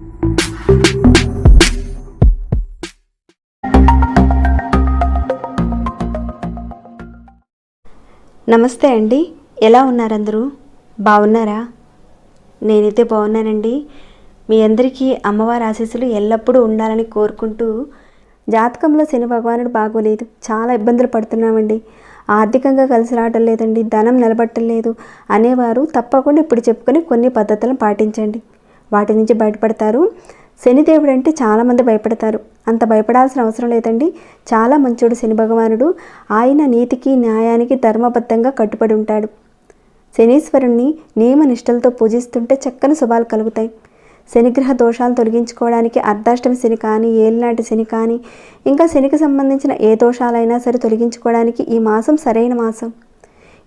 నమస్తే అండి. ఎలా ఉన్నారు అందరూ బాగున్నారా? నేనైతే బాగున్నానండి. మీ అందరికీ అమ్మవారి ఆశీస్సులు ఎల్లప్పుడూ ఉండాలని కోరుకుంటూ జాతకంలో శని భగవానుడు బాగోలేదు. చాలా ఇబ్బందులు పడుతున్నామండి. ఆర్థికంగా కలిసి రావటం లేదండి. ధనం నిలబట్టం లేదు అనేవారు తప్పకుండా ఇప్పుడు చెప్పుకొని కొన్ని పద్ధతులను పాటించండి. వాటి నుంచి బయటపడతారు. శనిదేవుడు అంటే చాలామంది భయపడతారు. అంత భయపడాల్సిన అవసరం లేదండి. చాలా మంచోడు శని భగవానుడు ఆయన నీతికి న్యాయానికి ధర్మబద్ధంగా కట్టుబడి ఉంటాడు. శనీశ్వరుణ్ణి నియమ నిష్టలతో పూజిస్తుంటే చక్కని శుభాలు కలుగుతాయి. శనిగ్రహ దోషాలు తొలగించుకోవడానికి అర్ధాష్టమి శని కానీ ఏలినాటి శని కానీ ఇంకా శనికి సంబంధించిన ఏ దోషాలైనా సరే తొలగించుకోవడానికి ఈ మాసం సరైన మాసం.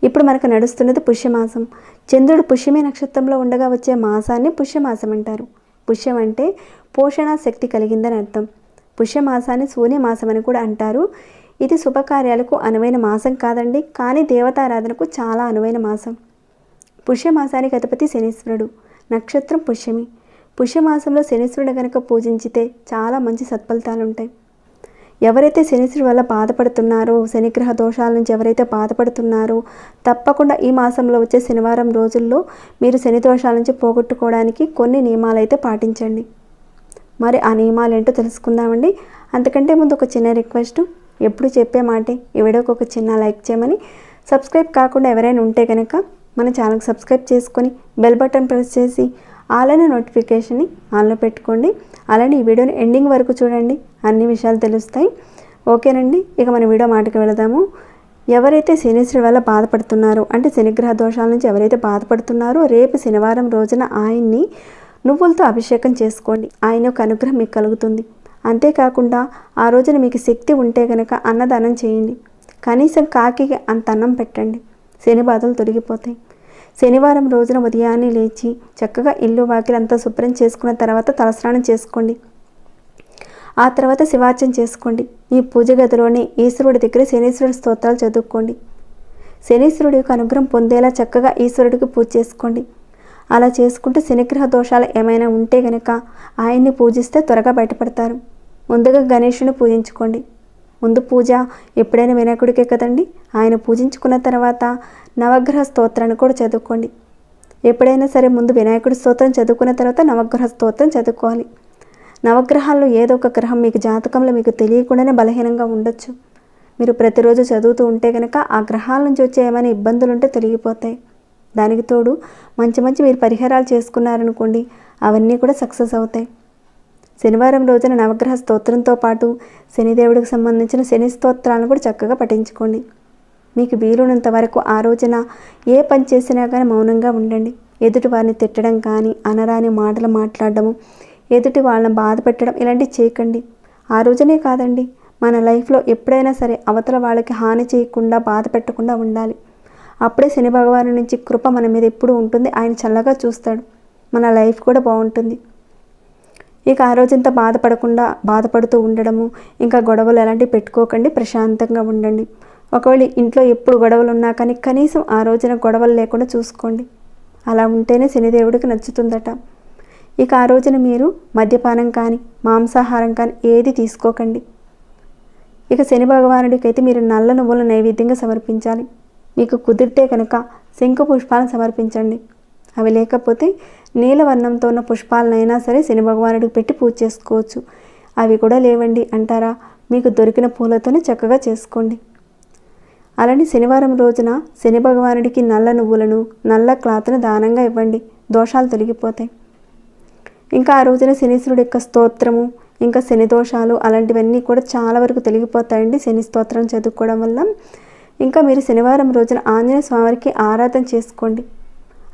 ఇప్పుడు మనకు నడుస్తున్నది పుష్యమాసం. చంద్రుడు పుష్యమే నక్షత్రంలో ఉండగా వచ్చే మాసాన్ని పుష్యమాసం అంటారు. పుష్యం అంటే పోషణ శక్తి కలిగిందని అర్థం. పుష్యమాసాన్ని సూర్యమాసం అని కూడా అంటారు. ఇది శుభకార్యాలకు అనువైన మాసం కాదండి కానీ దేవతారాధనకు చాలా అనువైన మాసం. పుష్యమాసానికి అధిపతి శనీశ్వరుడు. నక్షత్రం పుష్యమి. పుష్యమాసంలో శనీశ్వరుడు గనక పూజించితే చాలా మంచి సత్ఫలితాలు ఉంటాయి ఎవరైతే శనీశ్వరుడు వల్ల బాధపడుతున్నారో శనిగ్రహ దోషాల నుంచి ఎవరైతే బాధపడుతున్నారో తప్పకుండా ఈ మాసంలో వచ్చే శనివారం రోజుల్లో మీరు శని దోషాల నుంచి పోగొట్టుకోవడానికి కొన్ని నియమాలు అయితే పాటించండి. మరి ఆ నియమాలు ఏంటో తెలుసుకుందామండి. అంతకంటే ముందు ఒక చిన్న రిక్వెస్ట్. ఎప్పుడు చెప్పే మాటే ఈ వీడియోకి ఒక చిన్న లైక్ చేయమని. సబ్స్క్రైబ్ కాకుండా ఎవరైనా ఉంటే కనుక మన ఛానల్కి సబ్స్క్రైబ్ చేసుకొని బెల్ బటన్ ప్రెస్ చేసి అలానే నోటిఫికేషన్ని ఆన్లో పెట్టుకోండి. అలానే ఈ వీడియోని ఎండింగ్ వరకు చూడండి. అన్ని విషయాలు తెలుస్తాయి. ఓకేనండి? ఇక మన వీడియో మాటకి వెళదాము. ఎవరైతే శనీశ్వరుడి వల్ల బాధపడుతున్నారో అంటే శనిగ్రహ దోషాల నుంచి ఎవరైతే బాధపడుతున్నారో రేపు శనివారం రోజున ఆయన్ని నువ్వులతో అభిషేకం చేసుకోండి. ఆయన యొక్క అనుగ్రహం మీకు కలుగుతుంది. అంతేకాకుండా ఆ రోజున మీకు శక్తి ఉంటే కనుక అన్నదానం చేయండి. కనీసం కాకి అంత అన్నం పెట్టండి. శని బాధలు తొలగిపోతాయి. శనివారం రోజున ఉదయాన్నే లేచి చక్కగా ఇల్లు వాకిలంతా శుభ్రం చేసుకున్న తర్వాత తలస్నానం చేసుకోండి. ఆ తర్వాత శివార్చన చేసుకోండి. ఈ పూజ గదిలోనే ఈశ్వరుడి దగ్గర శనీశ్వరుడి స్తోత్రాలు చదువుకోండి. శనీశ్వరుడి యొక్క అనుగ్రహం పొందేలా చక్కగా ఈశ్వరుడికి పూజ చేసుకోండి. అలా చేసుకుంటే శనిగ్రహ దోషాలు ఏమైనా ఉంటే గనక ఆయన్ని పూజిస్తే త్వరగా బయటపడతారు. ముందుగా గణేషుని పూజించుకోండి. ముందు పూజ ఎప్పుడైనా వినాయకుడికే కదండి? ఆయన పూజించుకున్న తర్వాత నవగ్రహ స్తోత్రాన్ని కూడా చదువుకోండి. ఎప్పుడైనా సరే ముందు వినాయకుడి స్తోత్రం చదువుకున్న తర్వాత నవగ్రహ స్తోత్రం చదువుకోవాలి. నవగ్రహాల్లో ఏదో ఒక గ్రహం మీకు జాతకంలో మీకు తెలియకుండానే బలహీనంగా ఉండొచ్చు. మీరు ప్రతిరోజు చదువుతూ ఉంటే కనుక ఆ గ్రహాల నుంచి వచ్చే ఏమైనా ఇబ్బందులు ఉంటే తొలగిపోతాయి. దానికి తోడు మంచి మంచి మీరు పరిహారాలు చేసుకున్నారనుకోండి అవన్నీ కూడా సక్సెస్ అవుతాయి. శనివారం రోజున నవగ్రహ స్తోత్రంతో పాటు శనిదేవుడికి సంబంధించిన శని స్తోత్రాలను కూడా చక్కగా పఠించుకోండి. మీకు వీలున్నంత వరకు ఆ రోజున ఏ పని చేసినా కానీ మౌనంగా ఉండండి. ఎదుటి వారిని తిట్టడం కానీ అనరాని మాటలు మాట్లాడడము ఎదుటి వాళ్ళని బాధ పెట్టడం ఇలాంటివి చేయకండి. ఆ రోజునే కాదండి మన లైఫ్లో ఎప్పుడైనా సరే అవతల వాళ్ళకి హాని చేయకుండా బాధ పెట్టకుండా ఉండాలి. అప్పుడే శని భగవాను నుంచి కృప మన మీద ఎప్పుడు ఉంటుంది. ఆయన చల్లగా చూస్తాడు. మన లైఫ్ కూడా బాగుంటుంది. ఇక ఆ రోజంతా బాధపడకుండా బాధపడుతూ ఉండడము ఇంకా గొడవలు ఎలాంటివి పెట్టుకోకండి ప్రశాంతంగా ఉండండి. ఒకవేళ ఇంట్లో ఎప్పుడు గొడవలు ఉన్నా కానీ కనీసం ఆ రోజున గొడవలు లేకుండా చూసుకోండి. అలా ఉంటేనే శనిదేవుడికి నచ్చుతుందట. ఇక ఆ రోజున మీరు మద్యపానం కానీ మాంసాహారం కానీ ఏది తీసుకోకండి. ఇక శని భగవానుడికి అయితే మీరు నల్ల నువ్వుల నైవేద్యంగా సమర్పించాలి. మీకు కుదిరితే కనుక శంఖ పుష్పాలను సమర్పించండి. అవి లేకపోతే నీలవర్ణంతో ఉన్న పుష్పాలనైనా సరే శని భగవానుడికి పెట్టి పూజ చేసుకోవచ్చు. అవి కూడా లేవండి అంటారా? మీకు దొరికిన పూలతోనే చక్కగా చేసుకోండి. అలానే శనివారం రోజున శని భగవానుడికి నల్ల నువ్వులను నల్ల క్లాత్ను దానంగా ఇవ్వండి. దోషాలు తొలగిపోతాయి. ఇంకా ఆ రోజున శనీశ్వరుడు యొక్క స్తోత్రము ఇంకా శని దోషాలు అలాంటివన్నీ కూడా చాలా వరకు తొలగిపోతాయండి శని స్తోత్రం చదువుకోవడం వల్ల. ఇంకా మీరు శనివారం రోజున ఆంజనేయ స్వామివారికి ఆరాధన చేసుకోండి.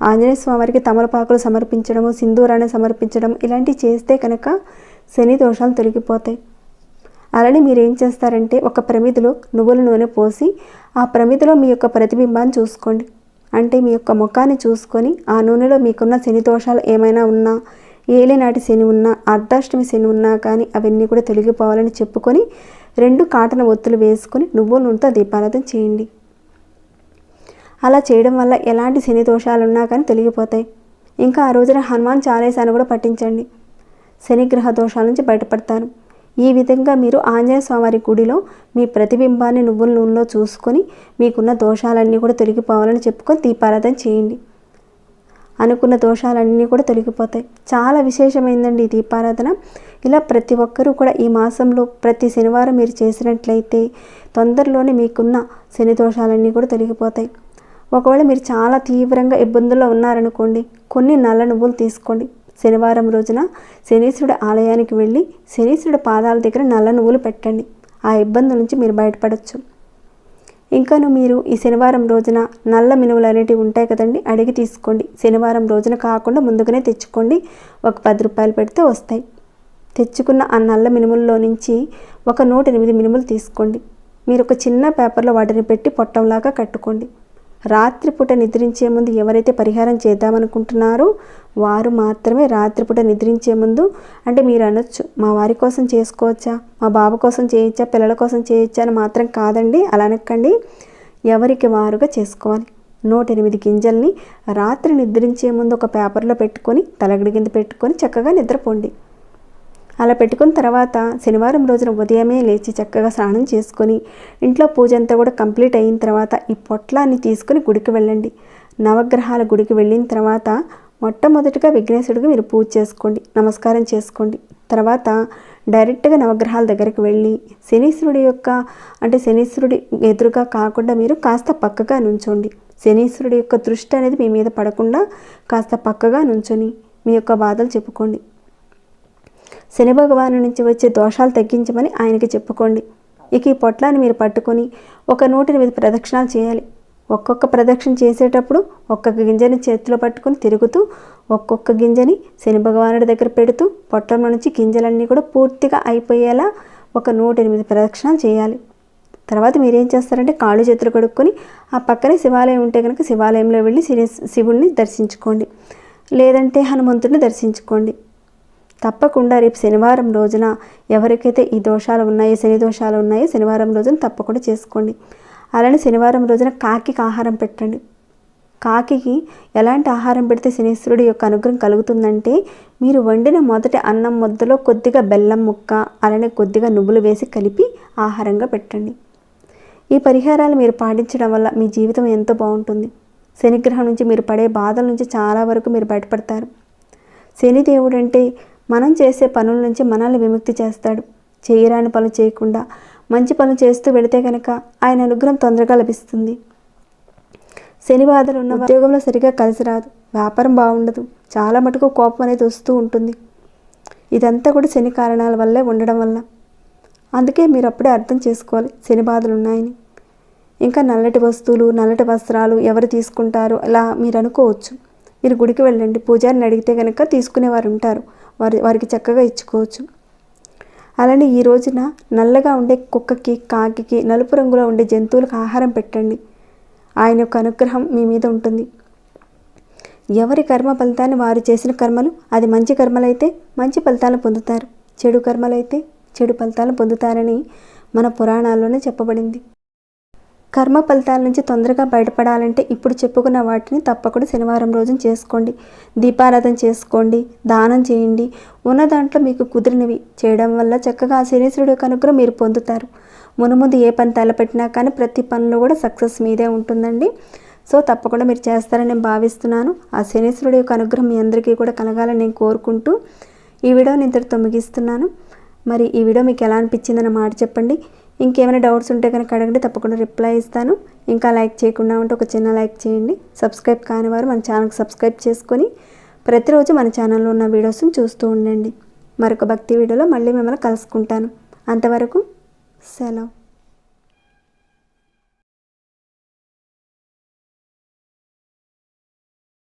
ఆంజనేయ స్వామివారికి తమలపాకులు సమర్పించడము సింధూరాన్ని సమర్పించడం ఇలాంటివి చేస్తే కనుక శని దోషాలు తొలగిపోతాయి. అలానే మీరు ఏం చేస్తారంటే ఒక ప్రమిదిలో నువ్వుల నూనె పోసి ఆ ప్రమిదిలో మీ యొక్క ప్రతిబింబాన్ని చూసుకోండి. అంటే మీ యొక్క ముఖాన్ని చూసుకొని ఆ నూనెలో మీకున్న శని దోషాలు ఏమైనా ఉన్నా ఏలినాటి శని ఉన్నా అర్ధాష్టమి శని ఉన్నా కానీ అవన్నీ కూడా తొలగిపోవాలని చెప్పుకొని రెండు కాటన ఒత్తులు వేసుకొని నువ్వుల నూనెతో దీపారాధన చేయండి. అలా చేయడం వల్ల ఎలాంటి శని దోషాలు ఉన్నా కానీ తొలగిపోతాయి. ఇంకా ఆ రోజున హనుమాన్ చాలీసాను కూడా పఠించండి. శనిగ్రహ దోషాల నుంచి బయటపడతారు. ఈ విధంగా మీరు ఆంజనేయ స్వామివారి గుడిలో మీ ప్రతిబింబాన్ని నువ్వుల నూనెలో చూసుకొని మీకున్న దోషాలన్నీ కూడా తొలగిపోవాలని చెప్పుకొని దీపారాధన చేయండి. అనుకున్న దోషాలన్నీ కూడా తొలగిపోతాయి. చాలా విశేషమైందండి ఈ దీపారాధన. ఇలా ప్రతి ఒక్కరూ కూడా ఈ మాసంలో ప్రతి శనివారం మీరు చేసినట్లయితే తొందరలోనే మీకున్న శని దోషాలన్నీ కూడా తొలగిపోతాయి. ఒకవేళ మీరు చాలా తీవ్రంగా ఇబ్బందుల్లో ఉన్నారనుకోండి కొన్ని నల్ల నువ్వులు తీసుకోండి. శనివారం రోజున శనీశ్వరుడు ఆలయానికి వెళ్ళి శనీశ్వరుడు పాదాల దగ్గర నల్ల నువ్వులు పెట్టండి. ఆ ఇబ్బంది నుంచి మీరు బయటపడవచ్చు ఇంకాను మీరు ఈ శనివారం రోజున నల్ల మినువులు అనేటివి ఉంటాయి కదండి అడిగి తీసుకోండి. శనివారం రోజున కాకుండా ముందుగానే తెచ్చుకోండి. ఒక పది రూపాయలు పెడితే వస్తాయి. తెచ్చుకున్న ఆ నల్ల మినుముల్లో నుంచి ఒక నూట ఎనిమిది మినుములు తీసుకోండి. మీరు ఒక చిన్న పేపర్లో వాటిని పెట్టి పొట్టంలాగా కట్టుకోండి. రాత్రిపూట నిద్రించే ముందు ఎవరైతే పరిహారం చేద్దామనుకుంటున్నారో వారు మాత్రమే రాత్రిపూట నిద్రించే ముందు అంటే మీరు అనొచ్చు మా వారి కోసం చేసుకోవచ్చా మా బాబు కోసం చేయొచ్చా పిల్లల కోసం చేయొచ్చా అని మాత్రం కాదండి అలా అనకండి. ఎవరికి వారుగా చేసుకోవాలి. నూట ఎనిమిది గింజల్ని రాత్రి నిద్రించే ముందు ఒక పేపర్లో పెట్టుకొని తలగడి కింద పెట్టుకొని చక్కగా నిద్రపోండి. అలా పెట్టుకున్న తర్వాత శనివారం రోజున ఉదయమే లేచి చక్కగా స్నానం చేసుకొని ఇంట్లో పూజ అంతా కూడా కంప్లీట్ అయిన తర్వాత ఈ పొట్లాన్ని తీసుకుని గుడికి వెళ్ళండి. నవగ్రహాల గుడికి వెళ్ళిన తర్వాత మొట్టమొదటిగా విఘ్నేశ్వరుడికి మీరు పూజ చేసుకోండి నమస్కారం చేసుకోండి. తర్వాత డైరెక్ట్గా నవగ్రహాల దగ్గరికి వెళ్ళి శనీశ్వరుడి యొక్క అంటే శనీశ్వరుడి ఎదురుగా కాకుండా మీరు కాస్త పక్కగా నుంచోండి. శనీశ్వరుడి యొక్క దృష్టి అనేది మీ మీద పడకుండా కాస్త పక్కగా నుంచొని మీ యొక్క బాధలు చెప్పుకోండి. శని భగవాను నుంచి వచ్చే దోషాలు తగ్గించమని ఆయనకి చెప్పుకోండి. ఇక ఈ పొట్లాన్ని మీరు పట్టుకొని ఒక నూట ఎనిమిది ప్రదక్షిణాలు చేయాలి. ఒక్కొక్క ప్రదక్షిణ చేసేటప్పుడు ఒక్కొక్క గింజని చేతిలో పట్టుకొని తిరుగుతూ ఒక్కొక్క గింజని శని భగవానుడి దగ్గర పెడుతూ పొట్టంలో నుంచి గింజలన్నీ కూడా పూర్తిగా అయిపోయేలా ఒక నూట ఎనిమిది ప్రదక్షిణాలు చేయాలి. తర్వాత మీరేం చేస్తారంటే కాళ్ళు చేతులు కడుక్కొని ఆ పక్కనే శివాలయం ఉంటే కనుక శివాలయంలో వెళ్ళి శని శివుణ్ణి దర్శించుకోండి. లేదంటే హనుమంతుడిని దర్శించుకోండి. తప్పకుండా రేపు శనివారం రోజున ఎవరికైతే ఈ దోషాలు ఉన్నాయో శని దోషాలు ఉన్నాయో శనివారం రోజున తప్పకుండా చేసుకోండి. అలానే శనివారం రోజున కాకికి ఆహారం పెట్టండి. కాకికి ఎలాంటి ఆహారం పెడితే శనీశ్వరుడి యొక్క అనుగ్రహం కలుగుతుందంటే మీరు వండిన మొదటి అన్నం ముద్దలో కొద్దిగా బెల్లం ముక్క అలానే కొద్దిగా నువ్వులు వేసి కలిపి ఆహారంగా పెట్టండి. ఈ పరిహారాలు మీరు పాటించడం వల్ల మీ జీవితం ఎంతో బాగుంటుంది. శనిగ్రహం నుంచి మీరు పడే బాధల నుంచి చాలా వరకు మీరు బయటపడతారు. శనిదేవుడు అంటే మనం చేసే పనుల నుంచి మనల్ని విముక్తి చేస్తాడు. చేయరాని పనులు చేయకుండా మంచి పనులు చేస్తూ వెడితే కనుక ఆయన అనుగ్రహం తొందరగా లభిస్తుంది. శని బాధలు ఉన్న ఉద్యోగంలో సరిగా కలిసి రాదు. వ్యాపారం బాగుండదు. చాలా మటుకు కోపం అనేది వస్తూ ఉంటుంది. ఇదంతా కూడా శని కారణాల వల్లే ఉండడం వల్ల. అందుకే మీరు అప్పుడే అర్థం చేసుకోవాలి. శని బాధలు ఉన్నాయని. ఇంకా నల్లటి వస్తువులు నల్లటి వస్త్రాలు ఎవరు తీసుకుంటారు? అలా మీరు అనుకోవచ్చు. మీరు గుడికి వెళ్ళండి. పూజారిని అడిగితే కనుక తీసుకునేవారు ఉంటారు. వారి వారికి చక్కగా ఇచ్చుకోవచ్చు. అలానే ఈ రోజున నల్లగా ఉండే కుక్కకి కాకికి నలుపు రంగులో ఉండే జంతువులకు ఆహారం పెట్టండి. ఆయన యొక్క అనుగ్రహం మీ మీద ఉంటుంది. ఎవరి కర్మ ఫలితాన్ని వారు చేసిన కర్మలు అది మంచి కర్మలైతే మంచి ఫలితాలను పొందుతారు. చెడు కర్మలైతే చెడు ఫలితాలను పొందుతారని మన పురాణాల్లోనే చెప్పబడింది. కర్మ ఫలితాల నుంచి తొందరగా బయటపడాలంటే ఇప్పుడు చెప్పుకున్న వాటిని తప్పకుండా శనివారం రోజున చేసుకోండి. దీపారాధన చేసుకోండి దానం చేయండి. ఉన్న దాంట్లో మీకు కుదిరినవి చేయడం వల్ల చక్కగా ఆ శనీశ్వరుడు యొక్క అనుగ్రహం మీరు పొందుతారు. మునుముందు ఏ పని తలపెట్టినా కానీ ప్రతి పనిలో కూడా సక్సెస్ మీదే ఉంటుందండి. సో తప్పకుండా మీరు చేస్తారని నేను భావిస్తున్నాను. ఆ శనీశ్వరుడు యొక్క అనుగ్రహం మీ అందరికీ కూడా కలగాలని నేను కోరుకుంటూ ఈ వీడియోని ఇంతటితో ముగిస్తున్నాను. మరి ఈ వీడియో మీకు ఎలా అనిపించిందని మాట చెప్పండి. ఇంకేమైనా డౌట్స్ ఉంటే కనుక అడగండి తప్పకుండా రిప్లై ఇస్తాను. ఇంకా లైక్ చేయకుండా ఉంటే ఒక చిన్న లైక్ చేయండి. సబ్స్క్రైబ్ కాని వారు మన ఛానల్కి సబ్స్క్రైబ్ చేసుకొని ప్రతిరోజు మన ఛానల్లో ఉన్న వీడియోస్ని చూస్తూ ఉండండి. మరొక భక్తి వీడియోలో మళ్ళీ మిమ్మల్ని కలుసుకుంటాను. అంతవరకు సెలవు.